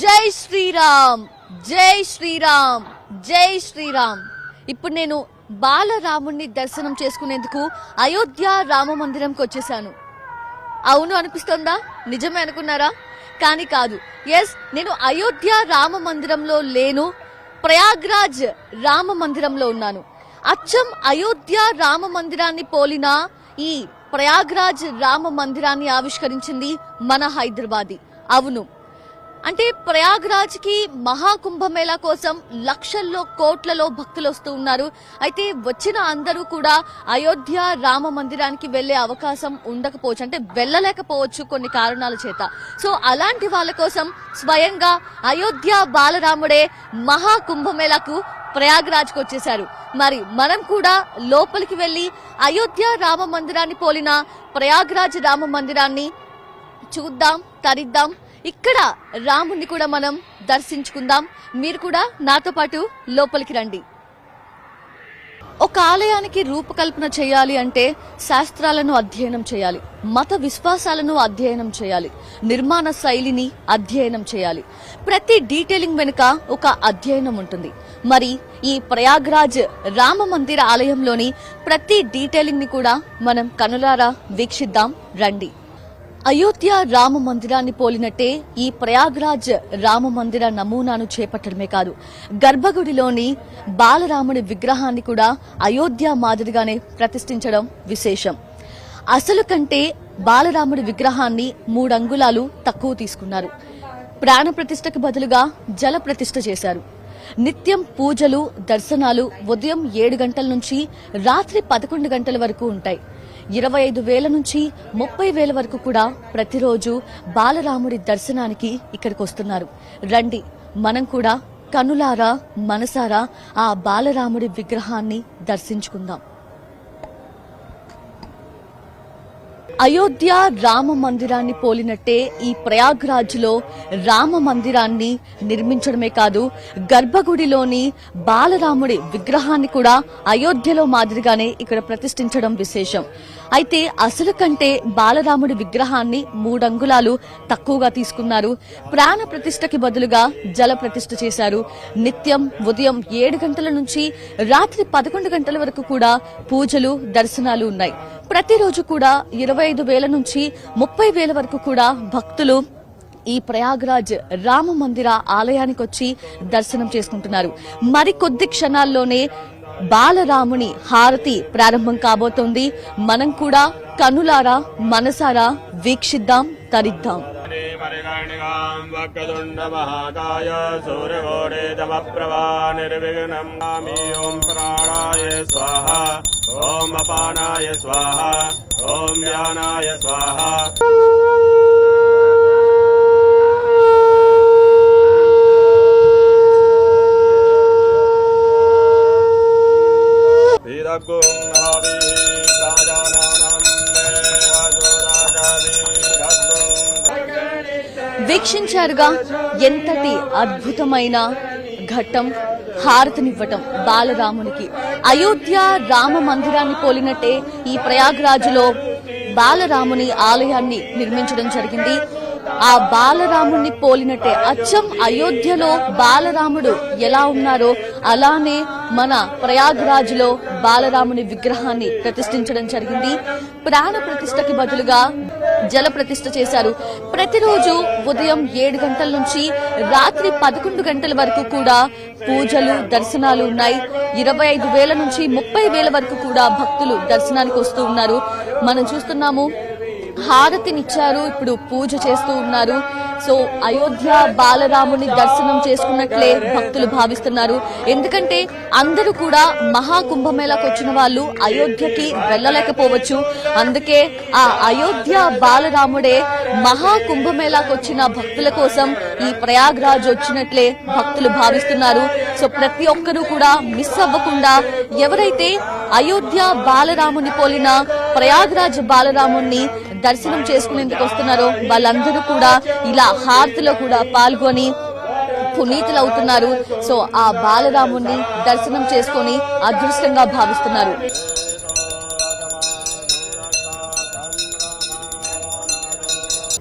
జై శ్రీరామ్ జై శ్రీరామ్ జై శ్రీరామ్. ఇప్పుడు నేను బాలరాముణ్ణి దర్శనం చేసుకునేందుకు అయోధ్య రామ మందిరంకి వచ్చేసాను. అవును అనిపిస్తుందా? నిజమే అనుకున్నారా? కానీ కాదు. ఎస్ నేను అయోధ్య రామ మందిరంలో లేను. ప్రయాగ్రాజ్ రామ మందిరంలో ఉన్నాను. అచ్చం అయోధ్య రామ మందిరాన్ని పోలిన ఈ ప్రయాగ్రాజ్ రామ మందిరాన్ని ఆవిష్కరించింది మన హైదరాబాదీ. అవును. అంటే ప్రయాగ్రాజ్కి మహాకుంభమేళా కోసం లక్షల్లో కోట్లలో భక్తులు వస్తూ ఉన్నారు. అయితే వచ్చిన అందరూ కూడా అయోధ్య రామ మందిరానికి వెళ్ళే అవకాశం ఉండకపోవచ్చు అంటే వెళ్ళలేకపోవచ్చు కొన్ని కారణాల చేత. సో అలాంటి వాళ్ళ కోసం స్వయంగా అయోధ్య బాలరాముడే మహాకుంభమేళాకు ప్రయాగ్రాజ్కి వచ్చేశారు. మరి మనం కూడా లోపలికి వెళ్ళి అయోధ్య రామ మందిరాన్ని పోలిన ప్రయాగ్రాజ్ రామ మందిరాన్ని చూద్దాం తరిద్దాం ఇక్కడ రాముణ్ణి కూడా మనం దర్శించుకుందాం. మీరు కూడా నాతో పాటు లోపలికి రండి. ఒక ఆలయానికి రూపకల్పన చేయాలి అంటే శాస్త్రాలను అధ్యయనం చేయాలి మత విశ్వాసాలను అధ్యయనం చేయాలి నిర్మాణ శైలిని అధ్యయనం చేయాలి. ప్రతి డీటెయిలింగ్ వెనుక ఒక అధ్యయనం ఉంటుంది. మరి ఈ ప్రయాగ్రాజ్ రామ మందిర ఆలయంలోని ప్రతి డీటెయిలింగ్ని కూడా మనం కనులారా వీక్షిద్దాం. రండి. అయోధ్య రామ మందిరాన్ని పోలినట్టే ఈ ప్రయాగ్రాజ్ రామ మందిర నమూనాను చేపట్టడమే కాదు. గర్భగుడిలోని బాలరాముడి విగ్రహాన్ని కూడా అయోధ్య మాదిరిగానే ప్రతిష్ఠించడం విశేషం. అసలు కంటే బాలరాముడి విగ్రహాన్ని మూడంగుళాలు తక్కువ తీసుకున్నారు. ప్రాణ ప్రతిష్టకు బదులుగా జల ప్రతిష్ఠ చేశారు. నిత్యం పూజలు దర్శనాలు ఉదయం ఏడు గంటల నుంచి రాత్రి పదకొండు గంటల వరకు ఉంటాయి. ఇరవై ఐదు వేల నుంచి ముప్పై వేల వరకు కూడా ప్రతిరోజు బాలరాముడి దర్శనానికి ఇక్కడికి వస్తున్నారు. రండి మనం కూడా కనులారా మనసారా ఆ బాలరాముడి విగ్రహాన్ని దర్శించుకుందాం. అయోధ్య రామ మందిరాన్ని పోలినట్టే ఈ ప్రయాగ్రాజ్లో రామ మందిరాన్ని నిర్మించడమే కాదు గర్భగుడిలోని బాలరాముడి విగ్రహాన్ని కూడా అయోధ్యలో మాదిరిగానే ఇక్కడ ప్రతిష్ఠించడం విశేషం. అయితే అసలు కంటే బాలరాముడి విగ్రహాన్ని మూడంగుళాలు తక్కువగా తీసుకున్నారు. ప్రాణ ప్రతిష్టకి బదులుగా జల ప్రతిష్ఠ చేశారు. నిత్యం ఉదయం ఏడు గంటల నుంచి రాత్రి పదకొండు గంటల వరకు కూడా పూజలు దర్శనాలు ఉన్నాయి. ప్రతిరోజు కూడా ఇరవై ఐదు వేల నుంచి ముప్పై వేల వరకు కూడా భక్తులు ఈ ప్రయాగ్రాజ్ రామ మందిర ఆలయానికి వచ్చి దర్శనం చేసుకుంటున్నారు. మరికొద్ది క్షణాల్లోనే బాలరాముని హారతి ప్రారంభం కాబోతోంది. మనం కూడా కనులారా మనసారా వీక్షిద్దాం తరిద్దాం. వక్రతుండ మహాకాయ సూర్యకోడే నిర్విఘ్నం ప్రాణాయ స్వాహ. ఓం అపానాయ స్వాహ ఓం వ్యానాయ స్వాహ. వీరగుం హవి రాజానాం వీక్షించారుగా ఎంతటి అద్భుతమైన ఘట్టం? హారతినివ్వటం బాలరామునికి. అయోధ్య రామ మందిరాన్ని పోలినట్టే ఈ ప్రయాగ్రాజులో బాలరాముని ఆలయాన్ని నిర్మించడం జరిగింది. ఆ బాలరాముణ్ణి పోలినట్టే అచ్చం అయోధ్యలో బాలరాముడు ఎలా ఉన్నారో అలానే మన ప్రయాగ్రాజ్లో బాలరాముని విగ్రహాన్ని ప్రతిష్ఠించడం జరిగింది. ప్రాణ ప్రతిష్టకి బదులుగా జల ప్రతిష్ఠ చేశారు. ప్రతిరోజు ఉదయం ఏడు గంటల నుంచి రాత్రి పదకొండు గంటల వరకు కూడా పూజలు దర్శనాలు ఉన్నాయి. ఇరవై ఐదు వేల నుంచి ముప్పై వేల వరకు కూడా భక్తులు దర్శనానికి వస్తూ ఉన్నారు. మనం చూస్తున్నాము హారతినిచ్చారు ఇప్పుడు పూజ చేస్తూ ఉన్నారు. సో అయోధ్య బాలరాముని దర్శనం చేసుకున్నట్లే భక్తులు భావిస్తున్నారు. ఎందుకంటే అందరూ కూడా మహాకుంభమేళకు వచ్చిన వాళ్ళు అయోధ్యకి వెళ్ళలేకపోవచ్చు. అందుకే ఆ అయోధ్య బాలరాముడే మహాకుంభమేళకు వచ్చిన భక్తుల కోసం ఈ ప్రయాగ్రాజ్ వచ్చినట్లే భక్తులు భావిస్తున్నారు. సో ప్రతి ఒక్కరూ కూడా మిస్ అవ్వకుండా ఎవరైతే అయోధ్య బాలరాముని పోలిన ప్రయాగ్రాజ్ బాలరాముణ్ణి దర్శనం చేసుకునేందుకు వస్తున్నారో. వాళ్ళందరూ కూడా ఇలా హారతిలో కూడా పాల్గొని పునీతులు అవుతున్నారు. సో ఆ బాలరాముని దర్శనం చేసుకొని అదృష్టంగా భావిస్తున్నారు.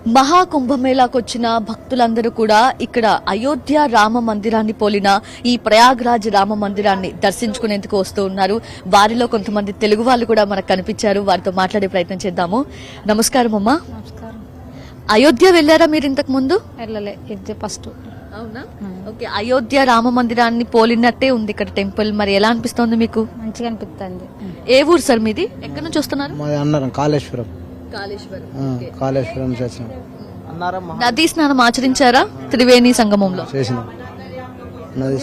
మహాకుంభమేళాకు వచ్చిన భక్తులందరూ కూడా ఇక్కడ అయోధ్య రామ మందిరాన్ని పోలిన ఈ ప్రయాగ్రాజ్ రామ మందిరాన్ని దర్శించుకునేందుకు వస్తూ ఉన్నారు. వారిలో కొంతమంది తెలుగు వాళ్ళు కూడా మనకు కనిపించారు. వారితో మాట్లాడే ప్రయత్నం చేద్దాము. నమస్కారం అమ్మా. నమస్కారం. అయోధ్య వెళ్ళారా మీరు ఇంతకు ముందు? వెళ్ళలే. ఇది ఫస్ట్. అవునా? ఓకే. అయోధ్య రామ మందిరాన్ని పోలినట్టే ఉంది ఇక్కడ టెంపుల్. మరి ఎలా అనిపిస్తోంది మీకు? మంచిగా అనిపిస్తుంది. ఏ ఊరు సార్ మీది? ఎక్కడి నుంచి వస్తున్నారు? మాది అన్నారం కాళేశ్వరం. కాళేశ్వరం. ఆ, కాళేశ్వరం నుంచి వచ్చినాం నదీ స్నానం ఆచరించారా త్రివేణి సంగమంలో? చేసినాం. నది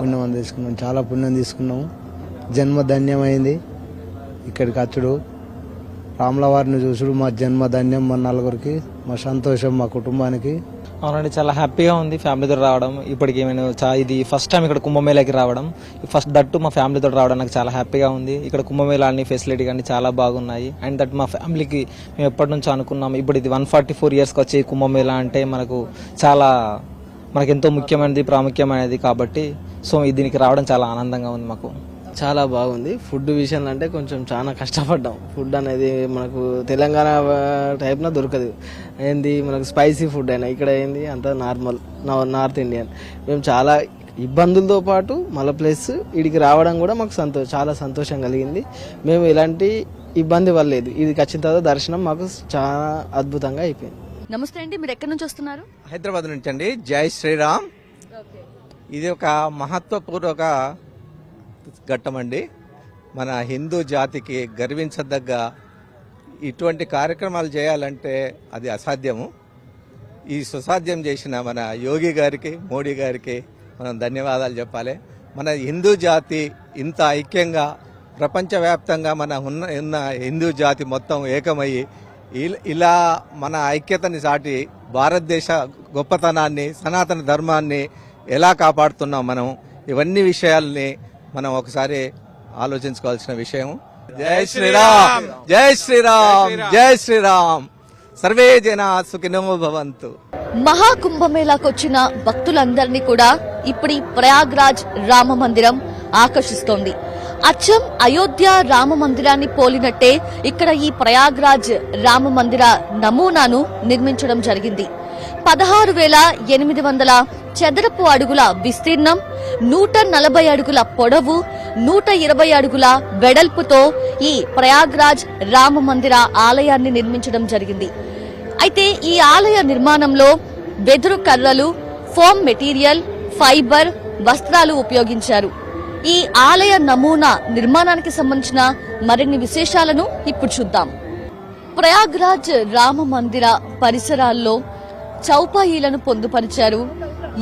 పుణ్యం అంతా తీసుకున్నాం. చాలా పుణ్యం తీసుకున్నాము. జన్మ ధన్యమైంది ఇక్కడికి అచ్చుడు. రాములవారిని చూసుడు మా జన్మ ధన్యం మా నలుగురికి మా సంతోషం మా కుటుంబానికి. అవునండి చాలా హ్యాపీగా ఉంది ఫ్యామిలీతో రావడం. ఇప్పటికి నేను చా ఇది ఫస్ట్ టైం ఇక్కడ కుంభమేళకి రావడం. ఫస్ట్ దట్టు మా ఫ్యామిలీతో రావడం నాకు చాలా హ్యాపీగా ఉంది. ఇక్కడ కుంభమేళ అన్ని ఫెసిలిటీ కానీ చాలా బాగున్నాయి. అండ్ దట్ మా ఫ్యామిలీకి మేము ఎప్పటి నుంచి అనుకున్నాం ఇప్పుడు ఇది వన్ ఫార్టీ ఫోర్ ఇయర్స్కి వచ్చే కుంభమేళ అంటే మనకు చాలా మనకు ఎంతో ముఖ్యమైనది ప్రాముఖ్యమైనది కాబట్టి సో దీనికి రావడం చాలా ఆనందంగా ఉంది మాకు. చాలా బాగుంది. ఫుడ్ విషయంలో అంటే కొంచెం చాలా కష్టపడ్డాం. ఫుడ్ అనేది మనకు తెలంగాణ టైప్న దొరకదు. ఏంది? మనకు స్పైసీ ఫుడ్ అయినా. ఇక్కడ ఏంది? అంత నార్మల్. North Indian. మేము చాలా ఇబ్బందులతో పాటు మళ్ళీ ప్లస్ ఇడికి రావడం కూడా మాకు సంతో చాలా సంతోషం కలిగింది. మేము ఎలాంటి ఇబ్బంది పడలేదు. ఇది వచ్చిన తర్వాత దర్శనం మాకు చాలా అద్భుతంగా అయిపోయింది. నమస్తే అండి. మీరు ఎక్కడి నుంచి వస్తున్నారు? హైదరాబాద్ నుంచి అండి జై శ్రీరామ్. ఇది ఒక మహత్వపూర్వక ఘట్టం అండి మన హిందూ జాతికి గర్వించదగ్గ ఇటువంటి కార్యక్రమాలు చేయాలంటే అది అసాధ్యము. ఈ సుసాధ్యం చేసిన మన యోగి గారికి మోడీ గారికి మనం ధన్యవాదాలు చెప్పాలి. మన హిందూ జాతి ఇంత ఐక్యంగా ప్రపంచవ్యాప్తంగా మన ఉన్న ఉన్న హిందూ జాతి మొత్తం ఏకమయ్యి ఇలా మన ఐక్యతని చాటి భారతదేశ గొప్పతనాన్ని సనాతన ధర్మాన్ని ఎలా కాపాడుతున్నాం మనం? ఇవన్నీ విషయాల్ని మనం ఒకసారి ఆలోచించుకోవాల్సిన విషయం. జై శ్రీరామ్. జై శ్రీరామ్. జై శ్రీరామ్. సర్వే జన సుఖినో భవంతు. మహాకుంభమేళాకు వచ్చిన భక్తులందరినీ కూడా ఇప్పుడు ఈ ప్రయాగ్రాజ్ రామ మందిరం ఆకర్షిస్తోంది. అచ్చం అయోధ్య రామ మందిరాన్ని పోలినట్టే ఇక్కడ ఈ ప్రయాగ్రాజ్ రామ మందిర నమూనాను నిర్మించడం జరిగింది. పదహారు వేల ఎనిమిది వందల చదరపు అడుగుల విస్తీర్ణం నూట నలభై అడుగుల పొడవు నూట ఇరవై అడుగుల వెడల్పుతో ఈ ప్రయాగ్రాజ్ రామ మందిర ఆలయాన్ని నిర్మించడం జరిగింది. అయితే ఈ ఆలయ నిర్మాణంలో వెదురు కర్రలు ఫోమ్ మెటీరియల్ ఫైబర్ వస్త్రాలు ఉపయోగించారు. ఈ ఆలయ నమూనా నిర్మాణానికి సంబంధించిన మరిన్ని విశేషాలను ఇప్పుడు చూద్దాం. ప్రయాగ్రాజ్ రామ మందిర పరిసరాల్లో చౌపాయిలను పొందుపరిచారు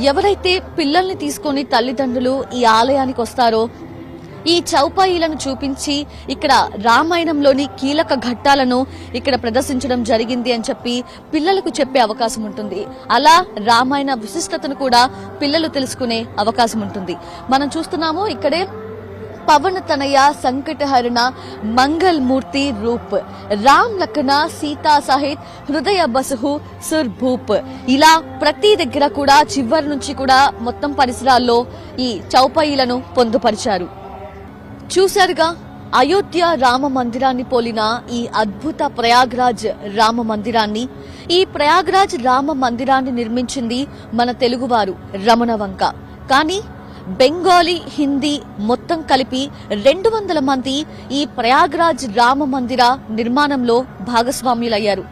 ఎవరైతే పిల్లల్ని తీసుకొని తల్లిదండ్రులు ఈ ఆలయానికి వస్తారో ఈ చౌపాయిలను చూపించి ఇక్కడ రామాయణంలోని కీలక ఘట్టాలను ఇక్కడ ప్రదర్శించడం జరిగింది అని చెప్పి పిల్లలకు చెప్పే అవకాశం ఉంటుంది. అలా రామాయణ విశిష్టతను కూడా పిల్లలు తెలుసుకునే అవకాశం ఉంటుంది. మనం చూస్తున్నాము ఇక్కడే పవన తనయ సంకటహరణ మంగళమూర్తి రూప్. రామ్ లఖన సీతా సహిత్ హృదయ బసుహు సుర్భూప్ ఇలా ప్రతి దగ్గర కూడా చివరి నుంచి కూడా మొత్తం పరిసరాల్లో ఈ చౌపాయిలను పొందుపరిచారు. చూశారుగా అయోధ్య రామ మందిరాన్ని పోలిన ఈ అద్భుత ప్రయాగ్రాజ్ రామ మందిరాన్ని. ఈ ప్రయాగ్రాజ్ రామ మందిరాన్ని నిర్మించింది మన తెలుగువారు రమణ వంక. కానీ బెంగాలీ హిందీ మొత్తం కలిపి రెండు వందల మంది ఈ ప్రయాగ్రాజ్ రామ మందిర నిర్మాణంలో భాగస్వామ్యులయ్యారు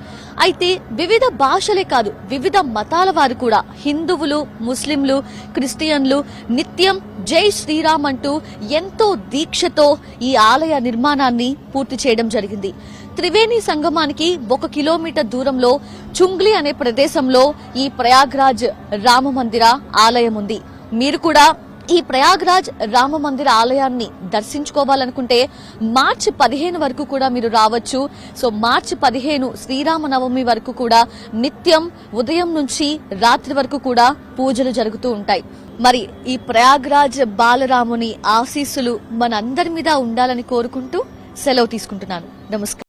అయితే వివిధ భాషలే కాదు వివిధ మతాల వారు కూడా హిందువులు ముస్లింలు క్రిస్టియన్లు నిత్యం జై శ్రీరామ్ అంటూ ఎంతో దీక్షతో ఈ ఆలయ నిర్మాణాన్ని పూర్తి చేయడం జరిగింది. త్రివేణి సంగమానికి ఒక కిలోమీటర్ దూరంలో చుంగ్లీ అనే ప్రదేశంలో ఈ ప్రయాగ్రాజ్ రామ మందిర ఆలయం ఉంది. మీరు కూడా ఈ ప్రయాగ్రాజ్ రామ మందిర ఆలయాన్ని దర్శించుకోవాలనుకుంటే మార్చి పదిహేను వరకు కూడా మీరు రావచ్చు. సో మార్చి పదిహేను శ్రీరామ నవమి వరకు కూడా నిత్యం ఉదయం నుంచి రాత్రి వరకు కూడా పూజలు జరుగుతూ ఉంటాయి. మరి ఈ ప్రయాగ్రాజ్ బాలరాముని ఆశీస్సులు మనందరి మీద ఉండాలని కోరుకుంటూ సెలవు తీసుకుంటున్నాను. నమస్కారం.